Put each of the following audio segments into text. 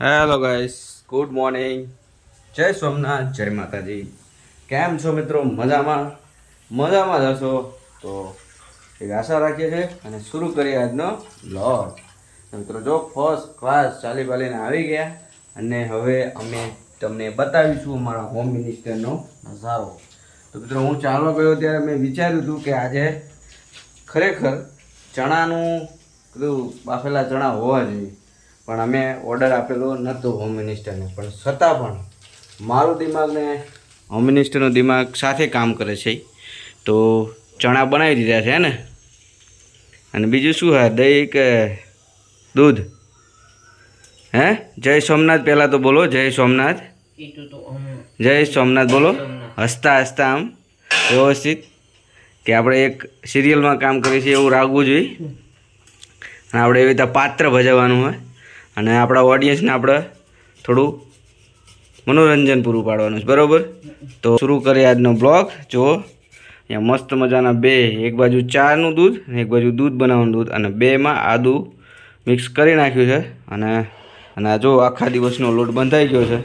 Hello guys good morning જય સોમનાથ જય માતાજી કેમ છો મિત્રો? મજામાં? મજામાં જ હશો? તો એક આશા રાખીએ છીએ અને શરૂ કરીએ આજનો લોટ મિત્રો, જો ફર્સ્ટ ક્લાસ ચાલી બાલીને આવી ગયા અને હવે અમે તમને બતાવીશું અમારા હોમ મિનિસ્ટરનો નજારો. તો મિત્રો, હું ચાલવા ગયો ત્યારે મેં વિચાર્યું હતું કે આજે ખરેખર ચણાનું બધું બાફેલા ચણા હોવા જોઈએ. પણ અમે ઓર્ડર આપેલો નહોતો હોમ મિનિસ્ટરને પણ છતાં પણ મારું દિમાગને હોમ મિનિસ્ટરનું દિમાગ સાથે કામ કરે છે તો ચણા બનાવી દીધા છે ને? અને બીજું શું હા દહીં કે દૂધ? હે? જય સોમનાથ પહેલાં તો બોલો જય સોમનાથ. જય સોમનાથ બોલો. હસતા હસતા આમ વ્યવસ્થિત કે આપણે એક સિરિયલમાં કામ કરીએ છીએ એવું રાખવું જોઈએ. અને આપણે એવી રીતે પાત્ર ભજવવાનું હોય. અને આપણા ઓડિયન્સને આપણે થોડું મનોરંજન પૂરું પાડવાનું છે, બરાબર? તો શરૂ કરીએ આજનો બ્લોગ જો, અહીંયા મસ્ત મજાના બે, એક બાજુ ચાનું દૂધ અને એક બાજુ દૂધ બનાવવાનું દૂધ અને બેમાં આદું મિક્સ કરી નાખ્યું છે. અને અને જો આખા દિવસનો લોટ બંધાઈ ગયો છે.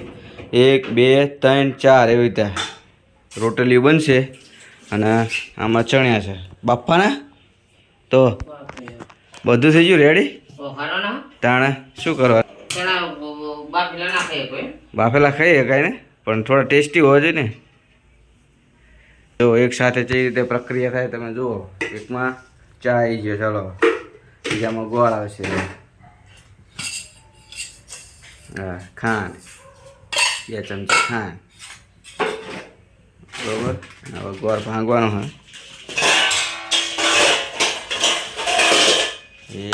એક, બે, ત્રણ, ચાર એવી રીતે રોટલી બનશે અને આમાં ચણ્યા છે. બાપાના તો, બધું થઈ ગયું? રેડી તાણે શું કરવા? બાફેલા ખાઈએ શકાય ને? પણ થોડા ટેસ્ટી હોવા જોઈએ ને. જો એક સાથે જે રીતે પ્રક્રિયા થાય તમે જુઓ. એકમાં ચા આવી ગયો ચાલો. બીજામાં ગોળ આવશે. હા ખાંડ. બે ચમચી ખાંડ. બરોબર? હવે ગોળ ભાંગવાનો હોય. એ.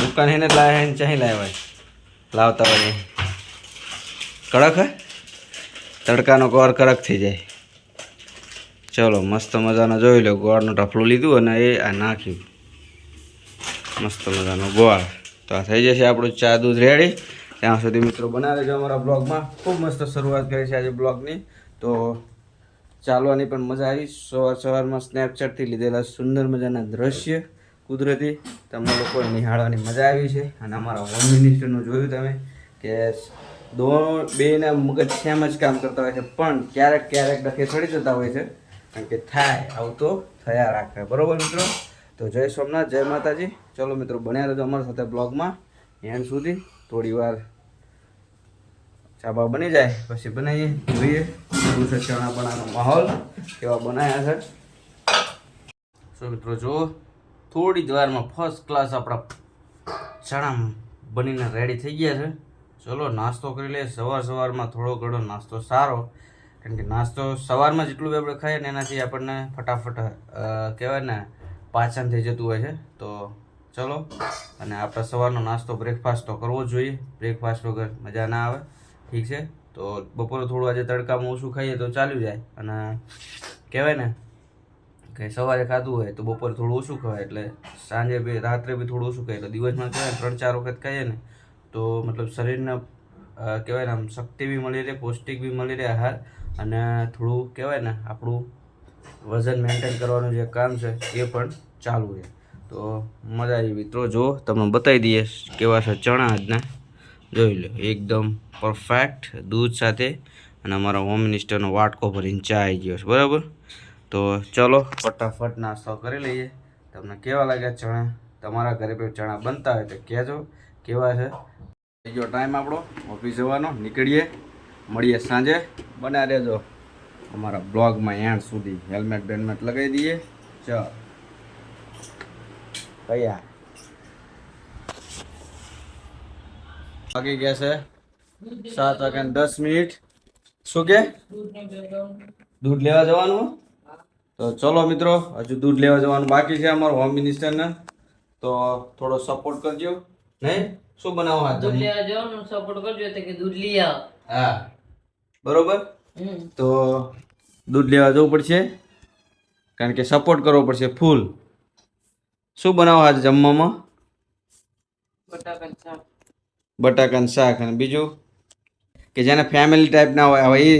દુકાન હેને લાવે હે ચાહી લાવ્યા લાવતા હોય કડક હે? તડકાનો ગોળ કડક થઈ જાય. ચલો, મસ્ત મજાનો જોઈ લો, ગોળનું ઢફલું લીધું અને એ આ નાખ્યું. મસ્ત મજાનો ગોળ. તો આ થઈ જશે આપણું ચા દૂધ રેડી. ત્યાં સુધી મિત્રો બનાવે છે અમારા બ્લોગમાં. ખૂબ મસ્ત શરૂઆત કરી છે આજે બ્લોગની. તો ચાલવાની પણ મજા આવી. સવાર સવારમાં સ્નેપચેટથી લીધેલા સુંદર મજાના દ્રશ્ય કુદરતી તમને લોકો નિહાળવાની મજા આવી છે. અને અમારા હોમ મિનિસ્ટરનું જોયું તમે કે દો બેના મગજ સેમ જ કામ કરતા હોય છે, પણ ક્યારેક ક્યારેક ડખે ચડી જતા હોય છે. કારણ કે થાય, આવું તો થયા રાખે. બરાબર મિત્રો? તો જય સોમનાથ, જય માતાજી. ચલો મિત્રો, બન્યા રહેજો અમારા સાથે બ્લોગમાં. એન્ડ સુધી થોડી વાર ચાબા બની જાય, પછી બનાવીએ, જોઈએ. શું છે ચણા બનાવવાનો માહોલ, કેવા બનાવ્યા છે. સો મિત્રો, જુઓ, થોડી જ વારમાં ફર્સ્ટ ક્લાસ આપણા ચણા બનીને રેડી થઈ ગયા છે. ચલો, નાસ્તો કરી લઈએ. સવાર સવારમાં થોડો ઘણો નાસ્તો સારો, કારણ કે નાસ્તો સવારમાં જેટલું બી આપણે ખાઈએ ને એનાથી આપણને ફટાફટ કહેવાય ને, પાચન થઈ જતું હોય છે. તો ચલો, અને આપણે સવારનો નાસ્તો બ્રેકફાસ્ટ તો કરવો જોઈએ. બ્રેકફાસ્ટ વગર મજા ના આવે. ઠીક છે? તો બપોરે થોડું આજે તડકામાં ઓછું ખાઈએ તો ચાલ્યું જાય. અને કહેવાય ને કે સવારે ખાધું હોય તો બપોરે થોડું ઓછું ખવાય. એટલે સાંજે બી, રાત્રે બી થોડું ઓછું ખાય એટલે દિવસમાં કહેવાય ત્રણ ચાર વખત ખાઈએ ને, તો મતલબ શરીરને કહેવાય ને આમ શક્તિ બી મળી રહે, પૌષ્ટિક બી મળી રહે આહાર. અને થોડું કહેવાય ને આપણું વજન મેન્ટેન કરવાનું જે કામ છે એ પણ ચાલુ રહે. તો મજા આવી મિત્રો. જો તમને બતાવી દઈએ કેવા છે ચણા આજના. જોઈ લો, એકદમ પરફેક્ટ દૂધ સાથે અને અમારા હોમ મિનિસ્ટરનો વાટકો ભરીને ચા આવી ગયો છે, બરાબર? તો ચલો, ફટાફટ નાસ્તો કરી લઈએ. તમને કેવા લાગ્યા ચણા? તમારા ઘરે પણ ચણા બનતા હોય તો કહેજો. કેવા છે? ગયો ટાઈમ આપણો. ઓફિસ જવાનો. નીકળીએ. મળીએ સાંજે. બના રહેજો. અમારા બ્લોગમાં એન્ડ સુધી. હેલ્મેટ બેલમેટ લગાવી દઈએ. ચાલ. કયા વાગી ગયા છે સાત વાગ્યા દસ મિનિટ. શું કે? દૂધ લેવા જવાનું? તો ચલો મિત્રો હજુ દૂધ લેવા જવાનું બાકી છે અમારું હોમ મિનિસ્ટરને. તો થોડો સપોર્ટ કરજો. નહીં? શું બનાવો હાથ દૂધ લેવા જવાનું સપોર્ટ કરજો તો કે દૂધ લઈ આવ. હા. બરોબર? તો દૂધ લેવા જવું પડશે. કારણ કે સપોર્ટ કરવો પડશે ફૂલ શું બનાવો આજે જમવામાં? બટાકા શાક. બટાકાનું શાક અને બીજું કે જેને ફેમિલી ટાઈપના હોય. હવે એ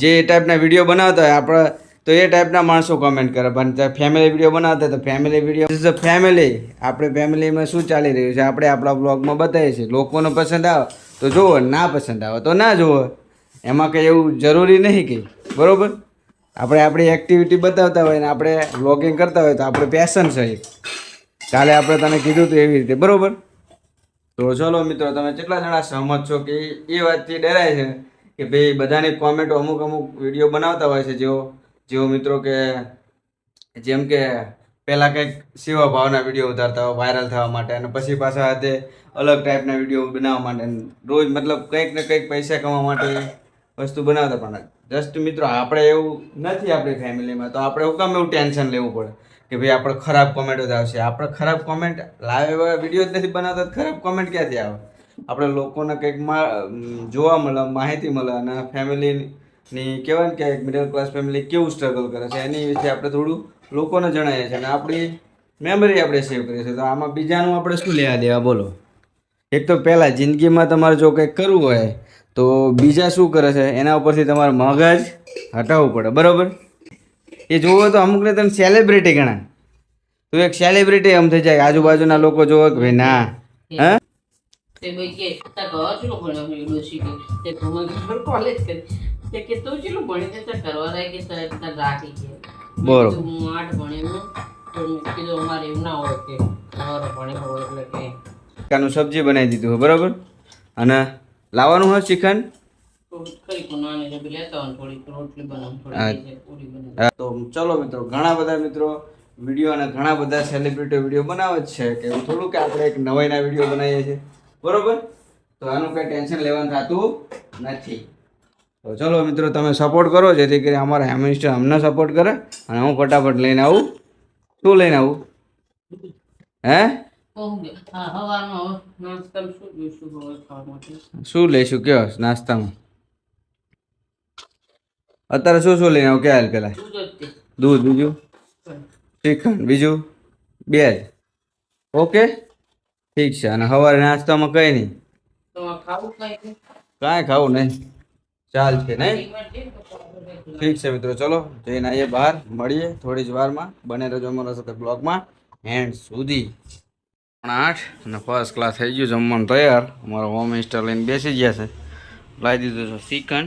જે ટાઈપના વીડિયો બનાવતા હોય, આપણે તો એ ટાઈપના માણસો કોમેન્ટ કરે. પણ ફેમિલી વીડિયો બનાવતા તો family video is a family આપણે ફેમિલીમાં શું ચાલી રહ્યું છે? આપણે આપણા બ્લોગમાં બતાવીએ છીએ. લોકોને પસંદ આવે તો જુઓ, ના પસંદ આવે તો ના જુઓ. એમાં કંઈ એવું જરૂરી નહીં કંઈ. બરાબર? આપણે આપણી એક્ટિવિટી બતાવતા હોય ને આપણે વ્લોગિંગ કરતા હોય તો આપણે પેશન છે કાલે આપણે તને કીધું હતું એવી રીતે. બરોબર? તો ચલો મિત્રો, તમે કેટલા જણા સહમત છો કે એ વાતથી ડરાય છે કે ભાઈ બધાની કોમેન્ટો અમુક અમુક વીડિયો બનાવતા હોય છે જેઓ જેઓ મિત્રો કે જેમ કે પહેલાં કંઈક સેવા ભાવના વીડિયો ઉતારતા હોય વાયરલ થવા માટે અને પછી પાછા હાથે અલગ ટાઈપના વીડિયો બનાવવા માટે રોજ મતલબ કંઈક ને કંઈક પૈસા કમાવા માટે વસ્તુ બનાવતા પણ જસ્ટ મિત્રો, આપણે એવું નથી આપણી ફેમિલીમાં તો આપણે હું કામ એવું ટેન્શન લેવું પડે? કે ભાઈ આપણે ખરાબ કોમેન્ટો જ આવશે. આપણે ખરાબ કોમેન્ટ લાઈવ એવા વીડિયો જ નથી બનાવતા, ખરાબ કોમેન્ટ ક્યાંથી આવે? આપણે લોકોને કંઈક જોવા મળે, માહિતી મળે અને ફેમિલીની, કહેવાય ને કે મિડલ ક્લાસ ફેમિલી કેવું સ્ટ્રગલ કરે છે, એની વિશે આપણે થોડું લોકોને જણાવીએ છીએ અને આપણી મેમરી આપણે સેવ કરીએ છીએ. તો આમાં બીજાનું આપણે શું લેવા દેવા? બોલો. એક તો પહેલાં જિંદગીમાં તમારે જો કંઈક કરવું હોય, તો બીજા શું કરે છે? એના ઉપરથી તમારે મગજ હટાવવું પડે. બરાબર? એ જોવો તો અમુકને તમે સેલિબ્રિટી ગણા તો એક સેલિબ્રિટી એમ થઈ જાય. આજુબાજુના લોકો જોવો કે ભાઈ ના. હા? બરોબર. સબ્જી બનાવી દીધું બરોબર? અને લાવવાનું હોય ચિકન તો ચલો મિત્રો ઘણા બધા મિત્રો વીડિયો અને ઘણા બધા સેલિબ્રિટી વીડિયો બનાવે જ છે કે થોડું કે આપણે એક નવાઈના વીડિયો બનાવીએ છીએ. બરોબર? તો આનું કંઈ ટેન્શન લેવાનું થતું નથી. તો ચલો મિત્રો તમે સપોર્ટ કરો જેથી કરી અમારા હેમિસ્ટર અમને સપોર્ટ કરે અને હું ફટાફટ લઈને આવું. શું લઈને આવું? હે? શું જોઈશું હવે ખાવા માટે? શું લઈશું કયો? નાસ્તામાં? અત્યારે શું શું લઈને આવું? ક્યાં પેલા? દૂધ બીજું? શ્રીખંડ બીજું? બે જ ઓકે? ઠીક છે. અને સવારે નાસ્તામાં કંઈ નહીં? ખાવું કઈ ખાવું નહીં. ચાલ છે નહીં? ઠીક છે મિત્રો ચલો જઈને આવીએ બહાર મળીએ થોડી જ વારમાં. બને રહેજો અમારા સાથે બ્લોગમાં. એન્ડ સુધી. પણ આઠ અને ફર્સ્ટ ક્લાસ થઈ ગયું જમવાનું તૈયાર. અમારો હોમ મિનિસ્ટર લઈને બેસી ગયા છે. લાવી દીધું છે ચિકન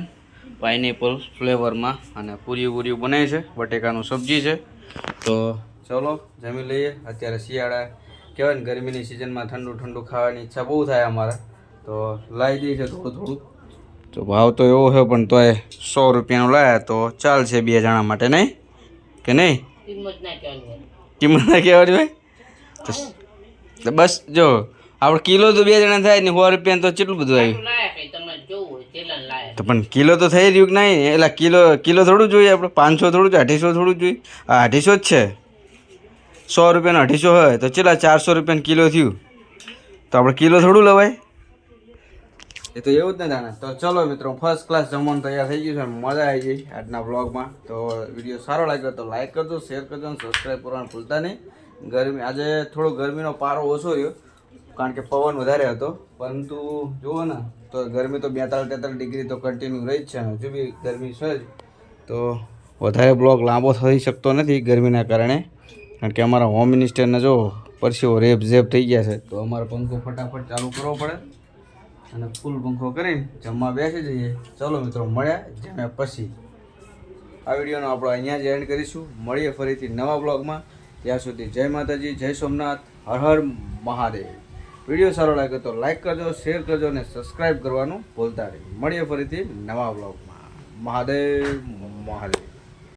પાઇનેપલ ફ્લેવરમાં અને પૂરી પૂરી બનાવી છે બટેકાનું સબ્જી છે. તો ચલો જમી લઈએ. અત્યારે શિયાળા કહેવાય ને ગરમીની સિઝનમાં ઠંડુ ઠંડુ ખાવાની ઈચ્છા બહુ થાય અમારે. તો લાવી દઈએ છે થોડું થોડું. તો ભાવ તો એવો છે પણ તોય સો રૂપિયાનું લાયા. તો ચાલશે બે જણા માટે નહીં? કે નહીં? કિંમત ના કહેવાની તો બસ જો આપણે કિલો તો બે જણા થાય ને સો રૂપિયા તો કેટલું બધું આવ્યું? તો પણ કિલો તો થઈ રહ્યું કે નહીં? એટલે કિલો કિલો થોડું જોઈએ આપણે? પાંચસો થોડું જોઈએ? અઢીસો થોડું જોઈએ? આ અઢીસો જ છે. સો રૂપિયાનો અઢીસો હોય તો ચેલા ચારસો રૂપિયાનું કિલો થયું? તો આપણે કિલો થોડું લવાય. એ તો એવું જ ને જાણે તો ચલો મિત્રો ફર્સ્ટ ક્લાસ જમવાનું તૈયાર થઈ ગયું છે. મજા આવી ગઈ આજના બ્લોગમાં તો વીડિયો સારો લાગ્યો તો લાઈક કરજો શેર કરજો અને સબસ્ક્રાઈબ કરવાનું ભૂલતા નહીં. ગરમી આજે થોડો ગરમીનો પારો ઓછો રહ્યો. કારણ કે પવન વધારે હતો. પરંતુ જુઓ ને, તો ગરમી તો બેતાલીસ તેતાલીસ ડિગ્રી તો કન્ટિન્યુ રહી જ છે હજુ બી ગરમી છે જ. તો વધારે બ્લોગ લાંબો થઈ શકતો નથી ગરમીના કારણે. કારણ કે અમારા હોમ મિનિસ્ટરને જો પરસીઓ રેપ ઝેપ થઈ ગયા છે, તો અમારે પંખો ફટાફટ ચાલુ કરવો પડે. અને ફૂલ પંખો કરીને જમવા બેસી જઈએ. ચલો મિત્રો, મળ્યા જમ્યા પછી. આ વિડીયોનો આપણે અહીંયા જ એન્ડ કરીશું. મળીએ ફરીથી નવા બ્લોગમાં. ત્યાં સુધી જય માતાજી, જય સોમનાથ, હર હર મહાદેવ. વીડિયો સારો લાગે તો લાઈક કરજો, શેર કરજો અને સબસ્ક્રાઈબ કરવાનું ભૂલતા નહીં. મળીએ ફરીથી નવા બ્લોગમાં મહાદેવ મહાદેવ.